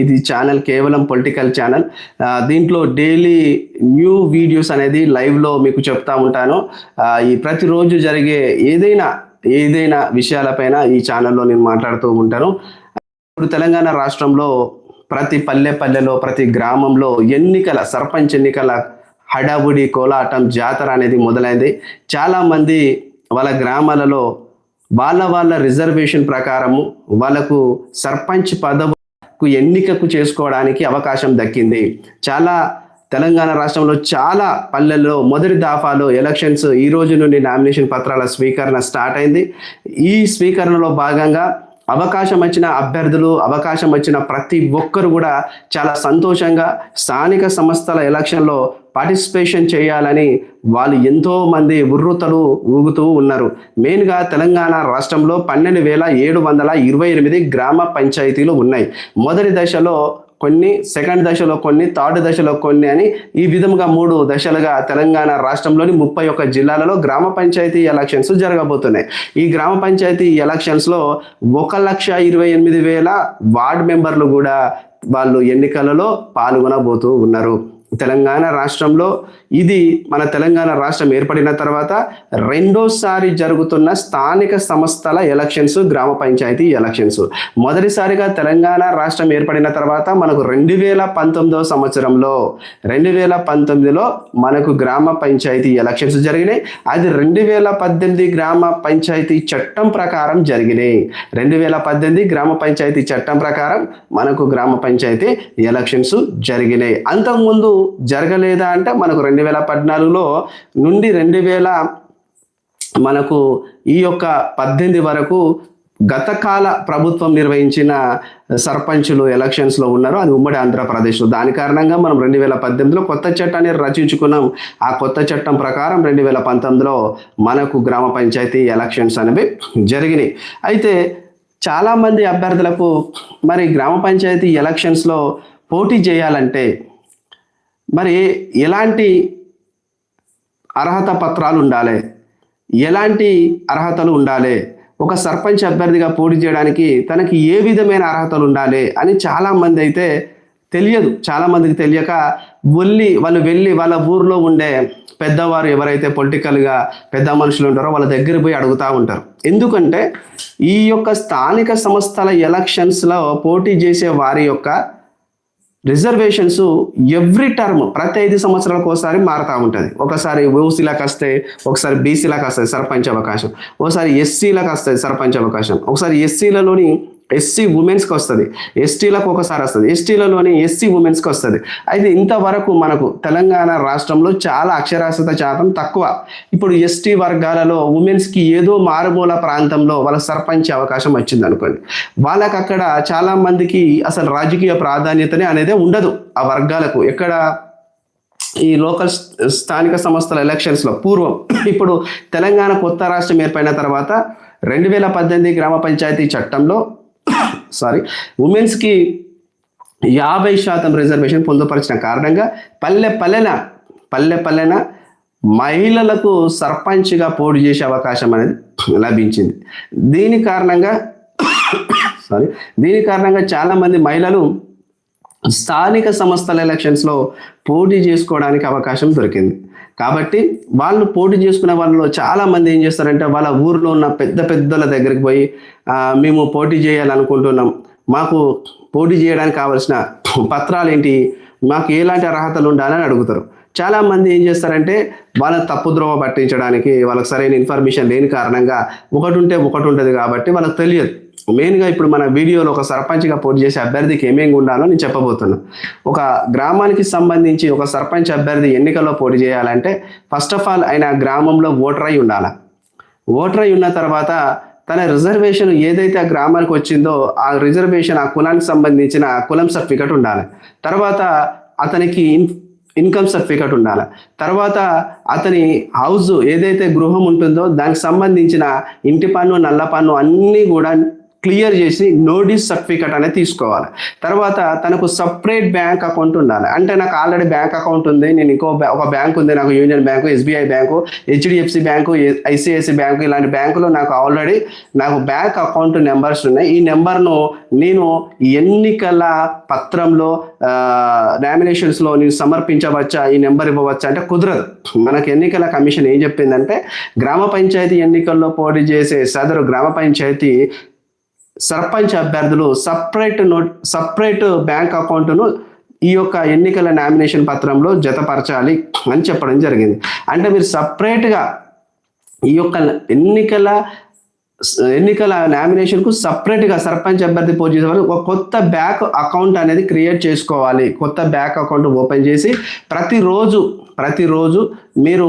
ఇది ఛానల్ కేవలం political channel దీంట్లో డైలీ న్యూ వీడియోస్ అనేది లైవ్లో మీకు చెప్తా ఉంటాను. ఈ ప్రతిరోజు జరిగే ఏదైనా ఏదైనా విషయాలపైన ఈ ఛానల్లో నేను మాట్లాడుతూ ఉంటాను. ఇప్పుడు తెలంగాణ రాష్ట్రంలో ప్రతి పల్లె పల్లెలో ప్రతి గ్రామంలో ఎన్నికల సర్పంచ్ ఎన్నికల హడావుడి కోలాటం జాతర అనేది మొదలైంది. చాలామంది వాళ్ళ గ్రామాలలో వాళ్ళ వాళ్ళ రిజర్వేషన్ ప్రకారము వాళ్ళకు సర్పంచ్ కు ఎన్నికకు చేసుకోవడానికి అవకాశం దక్కింది. చాలా తెలంగాణ రాష్ట్రంలో చాలా పల్లెల్లో మొదటి దాఫాలో ఎలక్షన్స్ ఈ రోజు నుండి నామినేషన్ పత్రాల స్వీకరణ స్టార్ట్ అయింది. ఈ స్వీకరణలో భాగంగా అవకాశం వచ్చిన అభ్యర్థులు అవకాశం వచ్చిన ప్రతి ఒక్కరు కూడా చాలా సంతోషంగా స్థానిక సంస్థల ఎలక్షన్లో పార్టిసిపేషన్ చేయాలని వాళ్ళు ఎంతోమంది ఉర్రుతలు ఊగుతూ ఉన్నారు. మెయిన్గా తెలంగాణ రాష్ట్రంలో పన్నెండు వేల ఏడు వందల ఇరవై ఎనిమిది గ్రామ పంచాయతీలు ఉన్నాయి. మొదటి దశలో కొన్ని సెకండ్ దశలో కొన్ని థర్డ్ దశలో కొన్ని అని ఈ విధంగా మూడు దశలుగా తెలంగాణ రాష్ట్రంలోని ముప్పై ఒక్క జిల్లాలలో గ్రామ పంచాయతీ ఎలక్షన్స్ జరగబోతున్నాయి. ఈ గ్రామ పంచాయతీ ఎలక్షన్స్లో ఒక లక్ష ఇరవై ఎనిమిది వేల వార్డ్ మెంబర్లు కూడా వాళ్ళు ఎన్నికలలో పాల్గొనబోతూ ఉన్నారు. తెలంగాణ రాష్ట్రంలో ఇది మన తెలంగాణ రాష్ట్రం ఏర్పడిన తర్వాత రెండోసారి జరుగుతున్న స్థానిక సంస్థల ఎలక్షన్స్ గ్రామ పంచాయతీ ఎలక్షన్స్. మొదటిసారిగా తెలంగాణ రాష్ట్రం ఏర్పడిన తర్వాత మనకు రెండు వేల పంతొమ్మిదవ సంవత్సరంలో రెండు వేల పంతొమ్మిదిలో మనకు గ్రామ పంచాయతీ ఎలక్షన్స్ జరిగినాయి. అది రెండు వేల పద్దెనిమిది గ్రామ పంచాయతీ చట్టం ప్రకారం జరిగినాయి. రెండు వేల పద్దెనిమిది గ్రామ పంచాయతీ చట్టం ప్రకారం మనకు గ్రామ పంచాయతీ ఎలక్షన్స్ జరిగినాయి. అంతకుముందు జరగలేదా అంటే మనకు రెండు వేల పద్నాలుగులో నుండి రెండు వేల మనకు ఈ యొక్క పద్దెనిమిది వరకు గతకాల ప్రభుత్వం నిర్వహించిన సర్పంచులు ఎలక్షన్స్లో ఉన్నారు. అది ఉమ్మడి ఆంధ్రప్రదేశ్లో. దాని కారణంగా మనం రెండు వేల పద్దెనిమిదిలో కొత్త చట్టాన్ని రచించుకున్నాం. ఆ కొత్త చట్టం ప్రకారం రెండు వేల పంతొమ్మిదిలో మనకు గ్రామ పంచాయతీ ఎలక్షన్స్ అనేవి జరిగినాయి. అయితే చాలామంది అభ్యర్థులకు మరి గ్రామ పంచాయతీ ఎలక్షన్స్లో పోటీ చేయాలంటే మరి ఎలాంటి అర్హత పత్రాలు ఉండాలి? ఎలాంటి అర్హతలు ఉండాలి? ఒక సర్పంచ్ అభ్యర్థిగా పోటీ చేయడానికి తనకి ఏ విధమైన అర్హతలు ఉండాలి అని చాలామంది అయితే తెలియదు. చాలామందికి తెలియక వెళ్ళి వాళ్ళు వెళ్ళి వాళ్ళ ఊర్లో ఉండే పెద్దవారు ఎవరైతే పొలిటికల్గా పెద్ద మనుషులు ఉంటారో వాళ్ళ దగ్గర పోయి అడుగుతూ ఉంటారు. ఎందుకంటే ఈ యొక్క స్థానిక సంస్థల ఎలక్షన్స్లో పోటీ చేసే వారి యొక్క రిజర్వేషన్స్ ఎవ్రీ టర్మ్ ప్రతి ఐదు సంవత్సరాలకు ఒకసారి మారుతూ ఉంటుంది. ఒకసారి ఓసీలకు వస్తే ఒకసారి బీసీలకు వస్తుంది సర్పంచ్ అవకాశం. ఒకసారి ఎస్సీలకు వస్తుంది సర్పంచ్ అవకాశం. ఒకసారి ఎస్సీలలోని ఎస్సీ ఉమెన్స్కి వస్తుంది. ఎస్టీలకు ఒకసారి వస్తుంది. ఎస్టీలలోని ఎస్సీ ఉమెన్స్కి వస్తుంది. అయితే ఇంతవరకు మనకు తెలంగాణ రాష్ట్రంలో చాలా అక్షరాస్యత శాతం తక్కువ. ఇప్పుడు ఎస్టీ వర్గాలలో ఉమెన్స్కి ఏదో మారుమూల ప్రాంతంలో వాళ్ళ సర్పంచ్ అవకాశం వచ్చింది అనుకోండి. వాళ్ళకి అక్కడ చాలామందికి అసలు రాజకీయ ప్రాధాన్యతనే అనేది ఉండదు ఆ వర్గాలకు. ఎక్కడ? ఈ లోకల్ స్థానిక సంస్థల ఎలక్షన్స్లో పూర్వం. ఇప్పుడు తెలంగాణ కొత్త రాష్ట్రం ఏర్పడిన తర్వాత రెండు వేల పద్దెనిమిది గ్రామ పంచాయతీ చట్టంలో సారీ ఉమెన్స్కి యాభై శాతం రిజర్వేషన్ పొందుపరిచిన కారణంగా పల్లె పల్లెన పల్లె పల్లెన మహిళలకు సర్పంచ్గా పోటీ చేసే అవకాశం అనేది లభించింది. దీని కారణంగా సారీ దీని కారణంగా చాలామంది మహిళలు స్థానిక సంస్థల ఎలక్షన్స్లో పోటీ చేసుకోవడానికి అవకాశం దొరికింది. కాబట్టి వాళ్ళు పోటీ చేసుకునే వాళ్ళలో చాలా మంది ఏం చేస్తారంటే వాళ్ళ ఊర్లో ఉన్న పెద్ద పెద్దల దగ్గరికి పోయి మేము పోటీ చేయాలనుకుంటున్నాం. మాకు పోటీ చేయడానికి కావాల్సిన పత్రాలు ఏంటి మాకు ఎలాంటి అర్హతలు ఉండాలని అడుగుతారు. చాలా మంది ఏం చేస్తారంటే వాళ్ళ తప్పుద్రోవ పట్టించడానికి వాళ్ళకి సరైన ఇన్ఫర్మేషన్ లేని కారణంగా ఒకటి ఉంటే ఒకటి ఉంటుంది కాబట్టి వాళ్ళకి తెలియదు. మెయిన్గా ఇప్పుడు మన వీడియోలో ఒక సర్పంచ్గా పోటీ చేసే అభ్యర్థికి ఏమేమి ఉండాలో నేను చెప్పబోతున్నాను ఒక గ్రామానికి సంబంధించి ఒక సర్పంచ్ అభ్యర్థి ఎన్నికల్లో పోటీ చేయాలంటే ఫస్ట్ ఆఫ్ ఆల్ ఆయన గ్రామంలో ఓటర్ అయి ఉండాలి. ఓటర్ అయి ఉన్న తర్వాత తన రిజర్వేషన్ ఏదైతే ఆ గ్రామానికి వచ్చిందో ఆ రిజర్వేషన్ ఆ కులానికి సంబంధించిన కులం సర్టిఫికెట్ ఉండాలి. తర్వాత అతనికి ఇన్కమ్ సర్టిఫికెట్ ఉండాలి. తర్వాత అతని హౌస్ ఏదైతే గృహం ఉంటుందో దానికి సంబంధించిన ఇంటి పన్ను నల్ల పన్ను అన్నీ కూడా క్లియర్ చేసి నోటీస్ సర్టిఫికేట్ అనేది తీసుకోవాలి. తర్వాత తనకు సపరేట్ బ్యాంక్ అకౌంట్ ఉండాలి. అంటే నాకు ఆల్రెడీ బ్యాంక్ అకౌంట్ ఉంది. నేను ఇంకో ఒక బ్యాంక్ ఉంది. నాకు union bank SBI bank HDFC bank ICICI bank ఇలాంటి బ్యాంకులో నాకు ఆల్రెడీ నాకు బ్యాంక్ అకౌంట్ నెంబర్స్ ఉన్నాయి. ఈ నెంబర్ను నేను ఎన్నికల పత్రంలో నామినేషన్స్లో నేను సమర్పించవచ్చా? ఈ నెంబర్ ఇవ్వవచ్చా? అంటే కుదరదు. మనకు ఎన్నికల కమిషన్ ఏం చెప్పిందంటే గ్రామ పంచాయతీ ఎన్నికల్లో పోటీ చేసే సదరు గ్రామ పంచాయతీ సర్పంచ్ అభ్యర్థులు సపరేట్ నోట్ సపరేట్ బ్యాంక్ అకౌంట్ను ఈ యొక్క ఎన్నికల నామినేషన్ పత్రంలో జతపరచాలి అని చెప్పడం జరిగింది. అంటే మీరు సపరేట్గా ఈ యొక్క ఎన్నికల ఎన్నికల నామినేషన్కు సపరేట్గా సర్పంచ్ అభ్యర్థి పోటీ చేసే వాళ్ళు ఒక కొత్త బ్యాంక్ అకౌంట్ అనేది క్రియేట్ చేసుకోవాలి. కొత్త బ్యాంక్ అకౌంట్ ఓపెన్ చేసి ప్రతిరోజు ప్రతిరోజు మీరు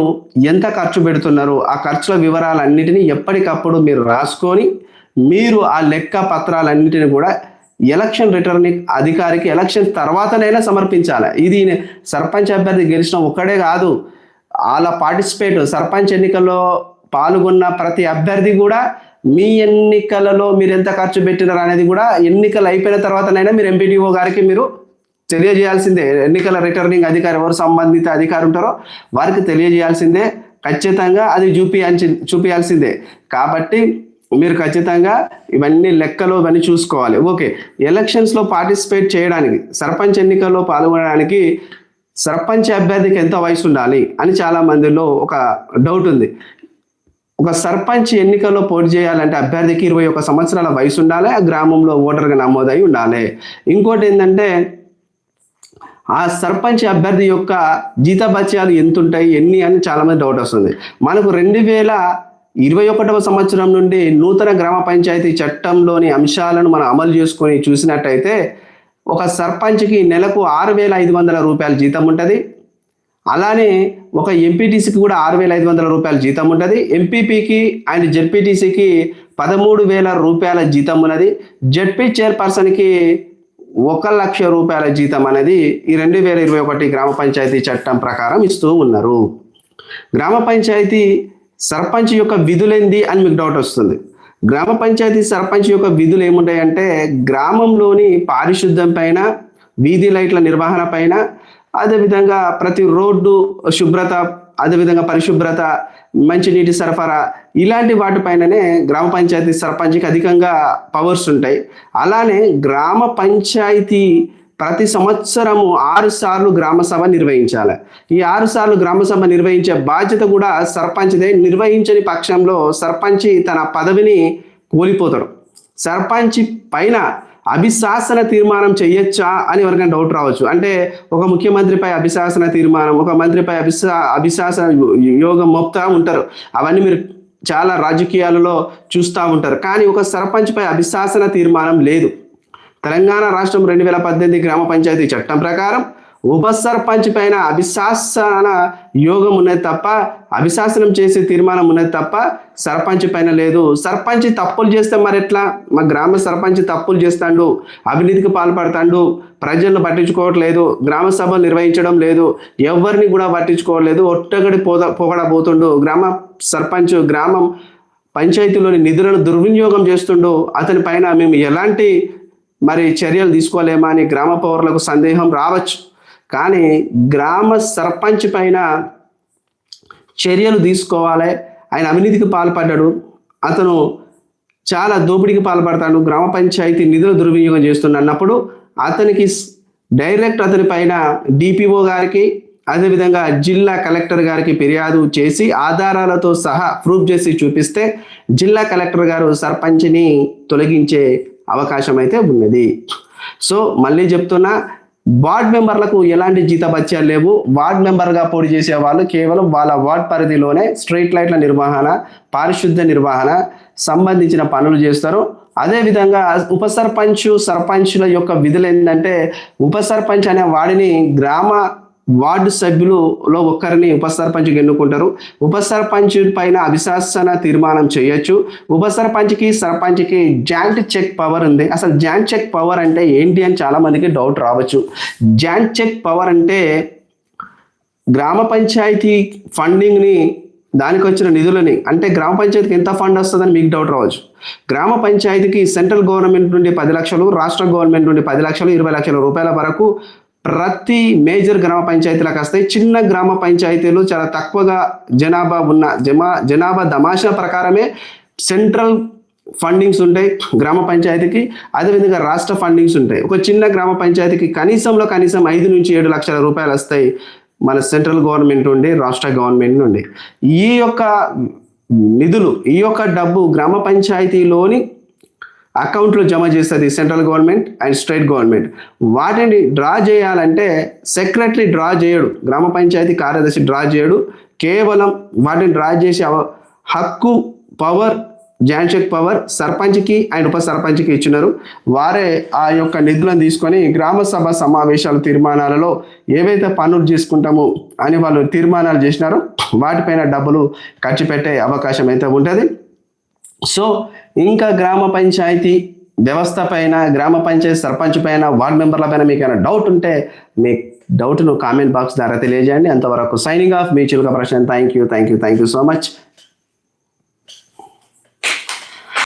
ఎంత ఖర్చు పెడుతున్నారు ఆ ఖర్చుల వివరాలన్నిటినీ ఎప్పటికప్పుడు మీరు రాసుకొని మీరు ఆ లెక్క పత్రాలన్నిటిని కూడా ఎలక్షన్ రిటర్నింగ్ అధికారికి ఎలక్షన్ తర్వాతనైనా సమర్పించాలి. ఇది సర్పంచ్ అభ్యర్థి గెలిచిన ఒక్కడే కాదు. వాళ్ళ పార్టిసిపేట్ సర్పంచ్ ఎన్నికల్లో పాల్గొన్న ప్రతి అభ్యర్థి కూడా మీ ఎన్నికలలో మీరు ఎంత ఖర్చు పెట్టినారు అనేది కూడా ఎన్నికలు అయిపోయిన తర్వాతనైనా మీరు ఎంపీడీఓ గారికి మీరు తెలియజేయాల్సిందే. ఎన్నికల రిటర్నింగ్ అధికారి ఎవరు సంబంధిత అధికారి ఉంటారో వారికి తెలియజేయాల్సిందే. ఖచ్చితంగా అది చూపియాల్సి చూపించాల్సిందే కాబట్టి మీరు ఖచ్చితంగా ఇవన్నీ లెక్కలు ఇవన్నీ చూసుకోవాలి. ఓకే. ఎలక్షన్స్లో పార్టిసిపేట్ చేయడానికి సర్పంచ్ ఎన్నికల్లో పాల్గొనడానికి సర్పంచ్ అభ్యర్థికి ఎంత వయసు ఉండాలి అని చాలా మందిలో ఒక డౌట్ ఉంది. ఒక సర్పంచ్ ఎన్నికల్లో పోటీ చేయాలంటే అభ్యర్థికి ఇరవై ఒక సంవత్సరాల వయసు ఉండాలి ఆ గ్రామంలో ఓటర్గా నమోదై ఉండాలి. ఇంకోటి ఏంటంటే ఆ సర్పంచ్ అభ్యర్థి యొక్క జీతభత్యాలు ఎంత ఉంటాయి ఎన్ని అని చాలామంది డౌట్ వస్తుంది. మనకు రెండు వేల ఇరవై ఒకటవ సంవత్సరం నుండి నూతన గ్రామ పంచాయతీ చట్టంలోని అంశాలను మనం అమలు చేసుకొని చూసినట్టయితే ఒక సర్పంచ్కి నెలకు ఆరు వేల ఐదు వందల రూపాయల జీతం ఉంటుంది. అలానే ఒక ఎంపీటీసీకి కూడా ఆరు వేల ఐదు వందల రూపాయల జీతం ఉంటుంది. ఎంపీపీకి అండ్ జెడ్పీటీసీకి పదమూడు వేల రూపాయల జీతం ఉన్నది. జెడ్పీ చైర్పర్సన్కి ఒక లక్ష రూపాయల జీతం అనేది ఈ రెండు వేల ఇరవై ఒకటి గ్రామ పంచాయతీ చట్టం ప్రకారం ఇస్తూ ఉన్నారు. గ్రామ పంచాయతీ సర్పంచ్ యొక్క విధులేంది అని మీకు డౌట్ వస్తుంది. గ్రామ పంచాయతీ సర్పంచ్ యొక్క విధులు ఏముంటాయంటే గ్రామంలోని పారిశుద్ధ్యం పైన వీధి లైట్ల నిర్వహణ పైన అదేవిధంగా ప్రతి రోడ్డు శుభ్రత అదేవిధంగా పరిశుభ్రత మంచినీటి సరఫరా ఇలాంటి వాటిపైననే గ్రామ పంచాయతీ సర్పంచ్కి అధికంగా పవర్స్ ఉంటాయి. అలానే గ్రామ పంచాయతీ ప్రతి సంవత్సరము ఆరు సార్లు గ్రామ సభ నిర్వహించాలి. ఈ ఆరు సార్లు గ్రామ సభ నిర్వహించే బాధ్యత కూడా సర్పంచ్దే. నిర్వహించని పక్షంలో సర్పంచి తన పదవిని కోల్పోతాడు. సర్పంచి పైన అభిశాసన తీర్మానం చేయొచ్చా అని ఎవరికైనా డౌట్ రావచ్చు. అంటే ఒక ముఖ్యమంత్రిపై అభిశాసన తీర్మానం ఒక మంత్రిపై అభిశా అభిశాసన యోగం మోపుతా ఉంటారు. అవన్నీ మీరు చాలా రాజకీయాలలో చూస్తూ ఉంటారు. కానీ ఒక సర్పంచ్పై అభిశాసన తీర్మానం లేదు. తెలంగాణ రాష్ట్రం రెండు వేల పద్దెనిమిది గ్రామ పంచాయతీ చట్టం ప్రకారం ఉప సర్పంచ్ పైన అభిశాసన యోగం ఉన్నది తప్ప అభిశాసనం చేసే తీర్మానం ఉన్నది తప్ప సర్పంచ్ పైన లేదు. సర్పంచ్ తప్పులు చేస్తే మరి ఎట్లా? మా గ్రామ సర్పంచ్ తప్పులు చేస్తాడు అవినీతికి పాల్పడతాడు ప్రజలను పట్టించుకోవట్లేదు గ్రామ సభలు నిర్వహించడం లేదు ఎవరిని కూడా పట్టించుకోవట్లేదు ఒట్టగడి పోద పోగడబోతుండు. గ్రామ సర్పంచ్ గ్రామం పంచాయతీలోని నిధులను దుర్వినియోగం చేస్తుండు. అతని పైన మేము ఎలాంటి మరి చర్యలు తీసుకోలేమా అని గ్రామ పౌరులకు సందేహం రావచ్చు. కానీ గ్రామ సర్పంచ్ పైన చర్యలు తీసుకోవాలి. ఆయన అవినీతికి పాల్పడ్డాడు. అతను చాలా దోపిడీకి పాల్పడతాడు. గ్రామ పంచాయతీ నిధులు దుర్వినియోగం చేస్తున్నప్పుడు అతనికి డైరెక్ట్ అతని పైన డిపిఓ గారికి అదేవిధంగా జిల్లా కలెక్టర్ గారికి ఫిర్యాదు చేసి ఆధారాలతో సహా ప్రూఫ్ చేసి చూపిస్తే జిల్లా కలెక్టర్ గారు సర్పంచ్ని తొలగించే అవకాశం అయితే ఉన్నది. సో మళ్ళీ చెప్తున్నా వార్డ్ మెంబర్లకు ఎలాంటి జీతభత్యాలు లేవు. వార్డ్ మెంబర్గా పోటీ చేసే వాళ్ళు కేవలం వాళ్ళ వార్డ్ పరిధిలోనే స్ట్రీట్ లైట్ల నిర్వహణ పారిశుద్ధ్య నిర్వహణ సంబంధించిన పనులు చేస్తారు. అదేవిధంగా ఉప సర్పంచ్ సర్పంచ్ల యొక్క విధులు ఏంటంటే ఉప సర్పంచ్ అనే వాడిని గ్రామ వార్డు సభ్యులలో ఒక్కరిని ఉపసర్పంచ్కి ఎన్నుకుంటారు. ఉప సర్పంచ్ పైన అభిశాసన తీర్మానం చేయొచ్చు. ఉప సర్పంచ్కి సర్పంచ్కి జాయింట్ చెక్ పవర్ ఉంది. అసలు జాయింట్ చెక్ పవర్ అంటే ఏంటి అని చాలామందికి డౌట్ రావచ్చు. జాయింట్ చెక్ పవర్ అంటే గ్రామ పంచాయతీ ఫండింగ్ని దానికి వచ్చిన నిధులని అంటే గ్రామ పంచాయతీకి ఎంత ఫండ్ వస్తుందని మీకు డౌట్ రావచ్చు. గ్రామ పంచాయతీకి సెంట్రల్ గవర్నమెంట్ నుండి పది లక్షలు రాష్ట్ర గవర్నమెంట్ నుండి పది లక్షలు ఇరవై లక్షల రూపాయల వరకు ప్రతి మేజర్ గ్రామ పంచాయతీలకు వస్తాయి. చిన్న గ్రామ పంచాయతీలు చాలా తక్కువగా జనాభా ఉన్న జమా జనాభా దమాషా ప్రకారమే సెంట్రల్ ఫండింగ్స్ ఉంటాయి గ్రామ పంచాయతీకి. అదేవిధంగా రాష్ట్ర ఫండింగ్స్ ఉంటాయి. ఒక చిన్న గ్రామ పంచాయతీకి కనీసంలో కనీసం ఐదు నుంచి ఏడు లక్షల రూపాయలు వస్తాయి మన సెంట్రల్ గవర్నమెంట్ నుండి రాష్ట్ర గవర్నమెంట్ నుండి. ఈ యొక్క నిధులు ఈ యొక్క డబ్బు గ్రామ పంచాయతీలోని అకౌంట్లో జమ చేస్తుంది central government and state government. వాటిని డ్రా చేయాలంటే సెక్రటరీ డ్రా చేయడు గ్రామ పంచాయతీ కార్యదర్శి డ్రా చేయడు. కేవలం వాటిని డ్రా చేసే అవ- హక్కు పవర్ జాన్షెక్ పవర్ సర్పంచ్కి అండ్ ఉప సర్పంచ్కి ఇచ్చినారు. వారే ఆ యొక్క నిధులను తీసుకొని గ్రామ సభ సమావేశాల తీర్మానాలలో ఏవైతే పనులు చేసుకుంటామో అని వాళ్ళు తీర్మానాలు చేసినారో వాటిపైన డబ్బులు ఖర్చు పెట్టే అవకాశం అయితే ఉంటుంది. సో ఇంకా గ్రామ పంచాయతీ వ్యవస్థ పైన గ్రామ పంచాయతీ సర్పంచ్ పైన వార్డ్ మెంబర్ల పైన మీకు ఏమైనా డౌట్ ఉంటే మీ డౌట్ను కామెంట్ బాక్స్ ద్వారా తెలియజేయండి. అంతవరకు signing off me Chiluka Prashanth thank you thank you thank you so much